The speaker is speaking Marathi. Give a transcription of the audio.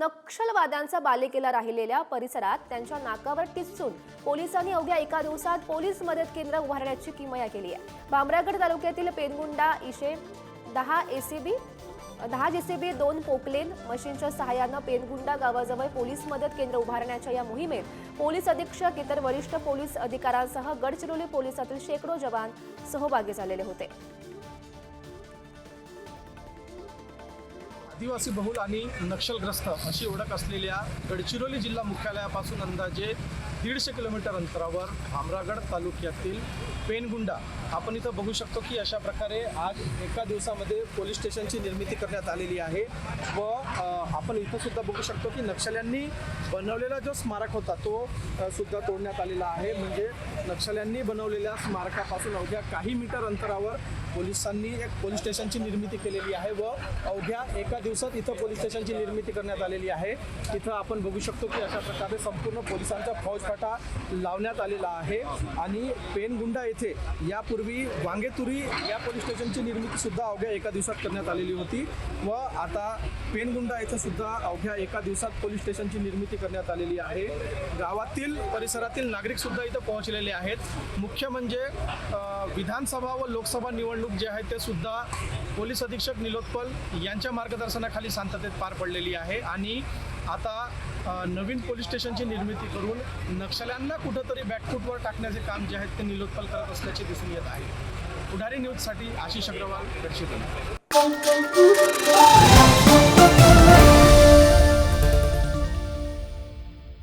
नक्षलवाद्यांचा बालिकेला राहिलेल्या परिसरात त्यांच्या नाकावर टिचून पोलिसांनी अवघ्या एका दिवसात पोलीस मदत केंद्र उभारण्याची किमया केली आहे. भामरागड तालुक्यातील पेनगुंडा इशे दहा एसीबी दहा जेसीबी दोन पोकलेन मशीनच्या सहाय्यानं पेनगुंडा गावाजवळ पोलीस मदत केंद्र उभारण्याच्या या मोहिमेत पोलीस अधीक्षक इतर वरिष्ठ पोलीस अधिकाऱ्यांसह गडचिरोली पोलिसातील शेकडो जवान सहभागी झालेले होते. आदिवासी बहुल आणि नक्षलग्रस्त अशी ओळख असलेल्या गडचिरोली जिल्हा मुख्यालयापासून अंदाजे दीडशे किलोमीटर अंतरावर भामरागड तालुक्यातील पेनगुंडा आपण इथं बघू शकतो की अशा प्रकारे आज एका दिवसामध्ये पोलीस स्टेशनची निर्मिती करण्यात आलेली आहे व आपण इथं सुद्धा बघू शकतो की नक्षल्यांनी बनवलेला जो स्मारक होता तो सुद्धा तोडण्यात आलेला आहे. म्हणजे नक्षल्यांनी बनवलेल्या स्मारकापासून अवघ्या काही मीटर अंतरावर पोलिसांनी एक पोलीस स्टेशनची निर्मिती केलेली आहे व अवघ्या एका दिवसात इथं पोलीस स्टेशनची निर्मिती करण्यात आलेली आहे. तिथं आपण बघू शकतो की अशा प्रकारे संपूर्ण पोलिसांचा फौजफाटा लावण्यात आलेला आहे आणि पेनगुंडा येथे यापूर्वी वांगेतुरी या पोलीस स्टेशनची निर्मिती सुद्धा अवघ्या एका दिवसात करण्यात आलेली होती व आता पेनगुंडा येथे सुद्धा अवघ्या एका दिवसात पोलीस स्टेशनची निर्मिती करण्यात आलेली आहे. गावातील परिसरातील नागरिक सुद्धा इथं पोहोचलेले आहेत. मुख्य म्हणजे विधानसभा व लोकसभा निवडणूक जे आहे ते सुद्धा पोलीस अधीक्षक निलोत्पल यांच्या मार्गदर्शनाखाली शांततेत पार पडलेली आहे आणि आता नवीन पोलीस स्टेशनची निर्मिती करून नक्षल्यांना कुठंतरी बॅकफूटवर टाकण्याचे काम जे आहे ते निलोत्पल करत असल्याचे दिसून येत आहे. पुढारी न्यूजसाठी आशिष अग्रवाल गडचिरोली